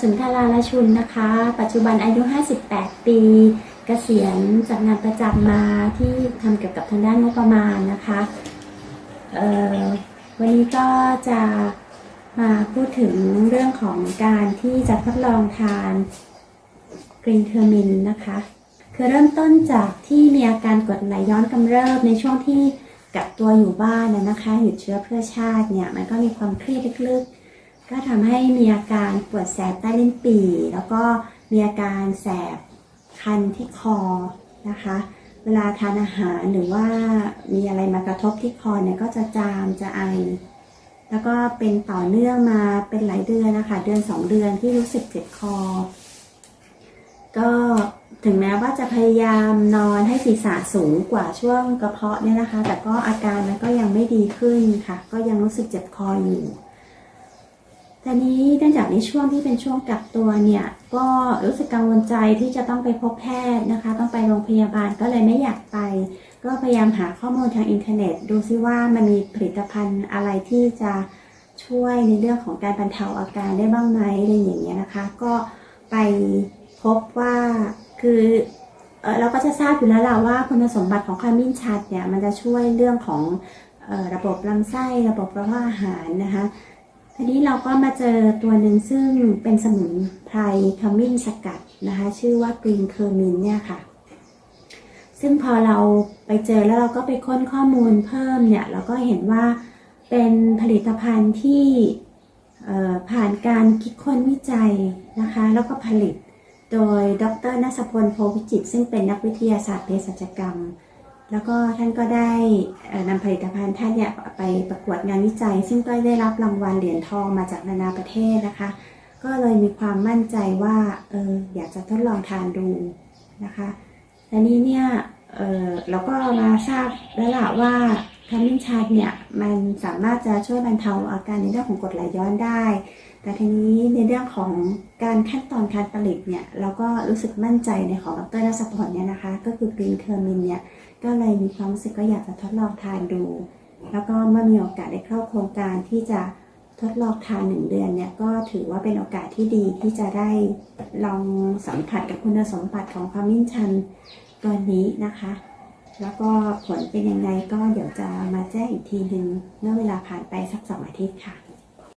สุนทราลชุนนะคะ ปัจจุบันอายุ 58 ปีเกษียณจากงานประจำมาที่ทำเกี่ยวกับทางด้านงบประมาณนะคะวันนี้ก็จะมาพูดถึงเรื่องของการที่จะทดลองทานกรีนเทอร์มินนะคะ คือเริ่มต้นจากที่มีอาการกดไหลย้อนกำเริบในช่วงที่กักตัวอยู่บ้านนะนะคะ หยุดเชื้อเพื่อชาติเนี่ย มันก็มีความเครียดลึกๆ ก็ทำให้มีอาการปวดแสบใต้ลิ้นปี่ แล้วก็มีอาการแสบคันที่คอนะคะ เวลาทานอาหารหรือว่ามีอะไรมากระทบที่คอเนี่ยก็จะจามจะไอ แล้วก็เป็นต่อเนื่องมาเป็นหลายเดือนนะคะ เดือนสองเดือนที่รู้สึกเจ็บคอ ก็ถึงแม้ว่าจะพยายามนอนให้ศีรษะสูงกว่าช่วงกระเพาะเนี่ยนะคะ แต่ก็อาการมันก็ยังไม่ดีขึ้นค่ะ ก็ยังรู้สึกเจ็บคออยู่ แต่นี้เนื่องจากในช่วงที่เป็นช่วงกักตัวเนี่ย ก็รู้สึกกังวลใจที่จะต้องไปพบแพทย์นะคะ ต้องไปโรงพยาบาลก็เลยไม่อยากไป ก็พยายามหาข้อมูลทางอินเทอร์เน็ต ดูซิว่ามันมีผลิตภัณฑ์อะไรที่จะช่วยในเรื่องของการบรรเทาอาการได้บ้างไหมอะไรอย่างเงี้ยนะคะ ก็ไปพบว่าคือเราก็จะทราบอยู่แล้วล่ะว่าคุณสมบัติของขมิ้นชัดเนี่ยมันจะช่วยเรื่องของระบบลำไส้ระบบกระเพาะอาหารนะคะ ทีนี้เราก็มาเจอตัวหนึ่งซึ่งเป็นสมุนไพรขมิ้นสกัดนะคะ ชื่อว่ากรีนเคอร์มินเนี่ยค่ะ ซึ่งพอเราไปเจอแล้วเราก็ไปค้นข้อมูลเพิ่มเนี่ย เราก็เห็นว่าเป็นผลิตภัณฑ์ที่ผ่านการคิดค้นวิจัยนะคะ แล้วก็ผลิตโดยดรนัสพลโพวิจิตรซึ่งเป็นนักวิทยาศาสตร์เภสัชกรรม แล้วก็ท่านก็ได้นำผลิตภัณฑ์ท่านเนี่ยไปประกวดงานวิจัย ซึ่งก็ได้รับรางวัลเหรียญทองมาจากนานาประเทศนะคะ ก็เลยมีความมั่นใจว่าเอออยากจะทดลองทานดูนะคะและนี้เนี่ยเออเราก็มาทราบแล้วล่ะว่า ขมิ้นชันเนี่ยมันสามารถจะช่วยบรรเทาอาการในเรื่องของกรดไหลย้อนได้ แต่ทีนี้ในเรื่องของการขั้นตอนการผลิตเนี่ยเราก็รู้สึกมั่นใจในของดรนัสพลเนี่ยนะคะ ก็คือกรีนเคอร์มินเนี่ยก็เลยมีความรู้สึกก็อยากจะทดลองทานดู แล้วก็เมื่อมีโอกาสได้เข้าโครงการที่จะทดลองทานหนึ่งเดือนเนี่ยก็ถือว่าเป็นโอกาสที่ดีที่จะได้ลองสัมผัสกับคุณสมบัติของความมิ้นชันตัวนี้นะคะ แล้วก็ผลเป็นยังไงก็เดี๋ยวจะมาแจ้งอีกทีหนึ่งเมื่อเวลาผ่านไปสักสองอาทิตย์ค่ะ